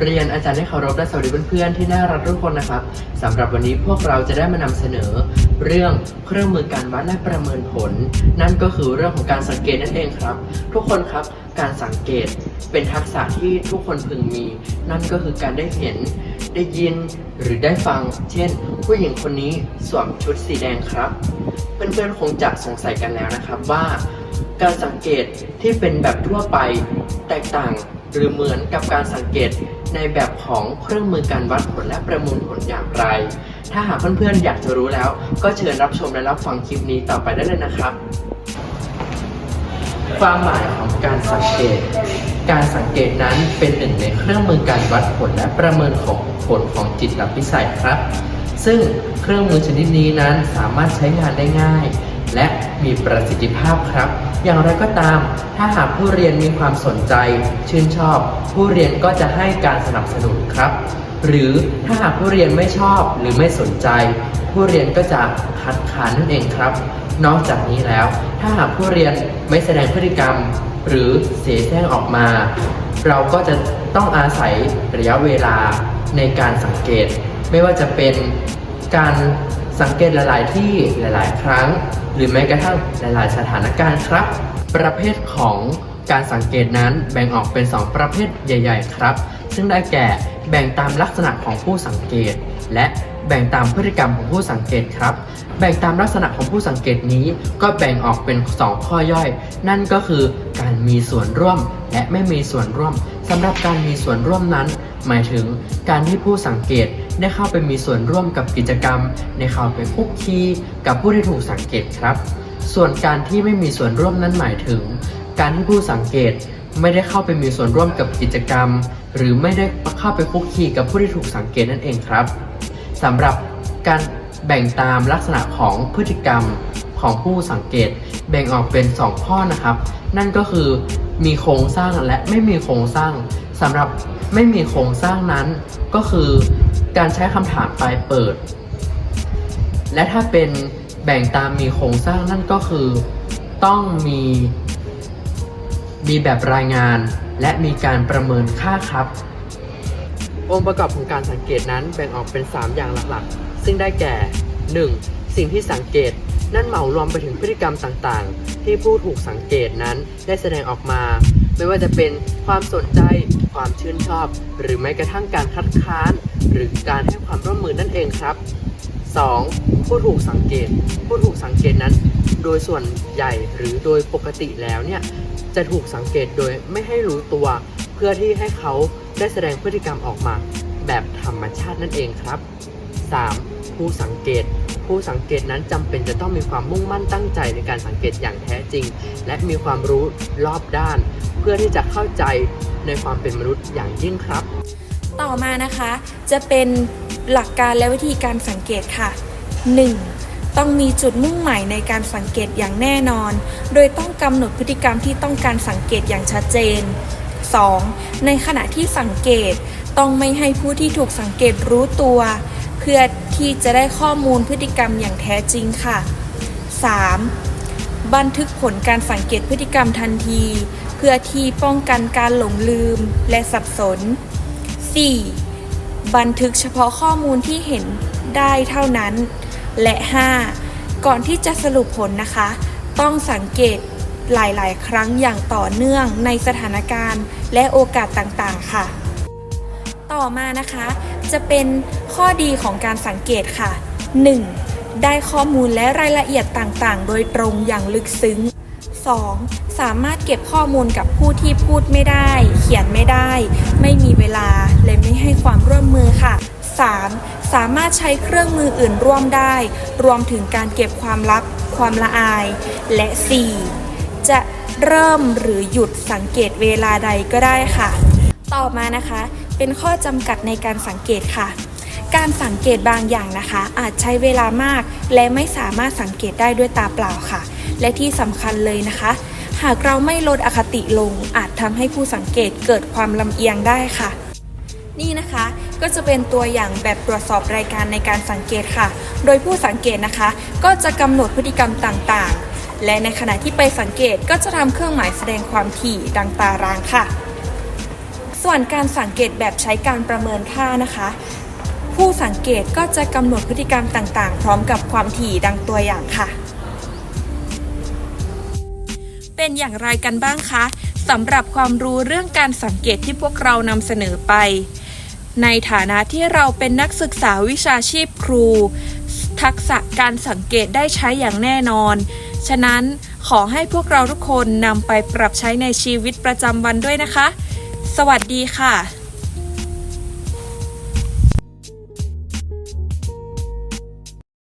เรียนอาจารย์ที่เคารพและสวัสดีเพื่อนๆที่น่ารักทุกคนนะครับสำหรับวันนี้พวกเราจะได้มานำเสนอ เรื่องเครื่องมือการวัดและประเมินผล นั่นก็คือเรื่องของการสังเกตนั่นเองครับ ทุกคนครับการสังเกตเป็นทักษะที่ทุกคนพึงมี นั่นก็คือการได้เห็นได้ยินหรือได้ฟัง เช่น ผู้หญิงคนนี้สวมชุดสีแดงครับ เพื่อนๆคงจะสงสัยกันแล้วนะครับว่าการสังเกตที่เป็นแบบทั่วไปแตกต่างหรือเหมือนกับการสังเกต ในแบบของเครื่องมือการวัดผลและประมวลผลอย่างไร ถ้าหากเพื่อนๆอยากจะรู้แล้ว ก็เชิญรับชมและรับฟังคลิปนี้ต่อไปได้เลยนะครับ ความหมายของการสังเกต การสังเกตนั้นเป็นหนึ่งในเครื่องมือการวัดผลและประเมินของผลของจิตตวิสัยครับ ซึ่งเครื่องมือชนิดนี้นั้นสามารถใช้งานได้ง่าย และมีประสิทธิภาพครับ อย่างไรก็ตาม ถ้าหากผู้เรียนมีความสนใจ ชื่นชอบ ผู้เรียนก็จะให้การสนับสนุนครับ หรือถ้าหากผู้เรียนไม่ชอบหรือไม่สนใจ ผู้เรียนก็จะคัดค้านนั่นเองครับ นอกจากนี้แล้ว ถ้าหากผู้เรียนไม่แสดงพฤติกรรม หรือเสแสร้งออกมา เราก็จะต้องอาศัยระยะเวลาในการสังเกต ไม่ว่าจะเป็นการสังเกตหลาย ๆ ที่หลาย ๆ ครั้ง หรือแม้กระทั่งหลาย ๆ สถานการณ์ครับ ประเภทของการสังเกตนั้นแบ่งออกเป็น 2 ประเภทใหญ่ ๆ ครับ ซึ่งได้แก่แบ่งตามลักษณะของผู้สังเกต และแบ่งตามพฤติกรรมของผู้สังเกตครับ แบ่งตามลักษณะของผู้สังเกตนี้ก็แบ่งออกเป็น 2 ข้อย่อย นั่นก็คือการมีส่วนร่วมและไม่มีส่วนร่วมสำหรับการมีส่วนร่วมนั้น หมายถึงการที่ผู้สังเกต ได้เข้าไปมีส่วนร่วมกับกิจกรรม ได้เข้าไปคุกคีกับผู้ที่ถูกสังเกตครับ ส่วนการที่ไม่มีส่วนร่วมนั้นหมายถึง การที่ผู้สังเกตไม่ได้เข้าไปมีส่วนร่วมกับกิจกรรม หรือไม่ได้เข้าไปคุกคีกับผู้ที่ถูกสังเกตนั่นเองครับสำหรับการแบ่งตามลักษณะของพฤติกรรมของผู้สังเกตแบ่งออกเป็น 2 ข้อนะครับ นั่นก็คือมีโครงสร้างและไม่มีโครงสร้างสำหรับ ไม่มีโครงสร้างนั้น ก็คือการใช้คำถามปลายเปิด และถ้าเป็นแบ่งตามมีโครงสร้างนั่นก็คือ ต้องมีมีแบบรายงานและมีการประเมินค่าครับ องค์ประกอบของการสังเกตนั้นแบ่งออกเป็น 3 อย่างหลักๆ ซึ่งได้แก่ 1. สิ่งที่สังเกตนั่นเหมารวมไปถึงพฤติกรรมต่างๆ ที่ผู้ถูกสังเกตนั้นได้แสดงออกมา ไม่ว่าจะเป็นความสนใจ ความชื่นชอบ หรือแม้กระทั่งการคัดค้าน หรือการให้ความร่วมมือนั่นเองครับ 2. ผู้ถูกสังเกต ผู้ถูกสังเกตนั้น โดยส่วนใหญ่หรือโดยปกติแล้วเนี่ยจะถูกสังเกตโดยไม่ให้รู้ตัว เพื่อที่ให้เขาได้แสดงพฤติกรรมออกมา แบบธรรมชาตินั่นเองครับ 3. ผู้สังเกต ผู้สังเกตนั้นจำเป็นจะต้องมีความมุ่งมั่นตั้งใจในการสังเกตอย่างแท้จริง และมีความรู้รอบด้าน เพื่อที่จะเข้าใจในความเป็นมนุษย์อย่างยิ่งครับ ต่อมานะคะจะเป็นหลักการและวิธีการสังเกตค่ะ 1. ต้องมีจุดมุ่งหมายในการสังเกตอย่างแน่นอน โดยต้องกำหนดพฤติกรรมที่ต้องการสังเกตอย่างชัดเจน 2. ในขณะที่สังเกตต้องไม่ให้ผู้ที่ถูกสังเกตรู้ตัว เพื่อที่จะได้ข้อมูลพฤติกรรมอย่างแท้จริงค่ะ 3. บันทึกผลการสังเกตพฤติกรรมทันที เพื่อที่ป้องกันการหลงลืมและสับสน 4. บันทึกเฉพาะข้อมูลที่เห็นได้เท่านั้น และ 5. ก่อนที่จะสรุปผลนะคะ ต้องสังเกตหลาย ๆ ครั้งอย่างต่อเนื่องในสถานการณ์และโอกาสต่าง ๆ ค่ะ ต่อมานะคะ จะเป็นข้อดีของการสังเกตค่ะ 1. ได้ข้อมูลและรายละเอียดต่างๆ โดยตรงอย่างลึกซึ้ง 2. สามารถเก็บข้อมูลกับผู้ที่พูดไม่ได้ เขียนไม่ได้ ไม่มีเวลาและไม่ให้ความร่วมมือค่ะ 3. สามารถใช้เครื่องมืออื่นร่วมได้ รวมถึงการเก็บความลับ ความละอาย และ 4. จะเริ่มหรือหยุดสังเกตเวลาใดก็ได้ค่ะ ต่อมานะคะ เป็นข้อจำกัดในการสังเกตค่ะ การสังเกตบางอย่างนะคะ อาจใช้เวลามาก และไม่สามารถสังเกตได้ด้วยตาเปล่าค่ะ และที่สำคัญเลยนะคะ หากเราไม่ลดอคติลง อาจทำให้ผู้สังเกตเกิดความลำเอียงได้ค่ะนี่นะคะก็จะเป็นตัวอย่างแบบตรวจสอบรายการในการสังเกตค่ะ โดยผู้สังเกตนะคะ ก็จะกำหนดพฤติกรรมต่างๆ และในขณะที่ไปสังเกตก็จะทำเครื่องหมายแสดงความถี่ดังตารางค่ะ ส่วนการสังเกตแบบใช้การประเมินค่านะคะ ผู้สังเกตก็จะกำหนดพฤติกรรมต่างๆ พร้อมกับความถี่ดังตัวอย่างค่ะ เป็นอย่างไรกันบ้างคะสำหรับความรู้เรื่องการสังเกตที่พวกเรานำเสนอไป ในฐานะที่เราเป็นนักศึกษาวิชาชีพครู ทักษะการสังเกตได้ใช้อย่างแน่นอน ฉะนั้นขอให้พวกเราทุกคนนำไปปรับใช้ในชีวิตประจำวันด้วยนะคะ สวัสดีค่ะ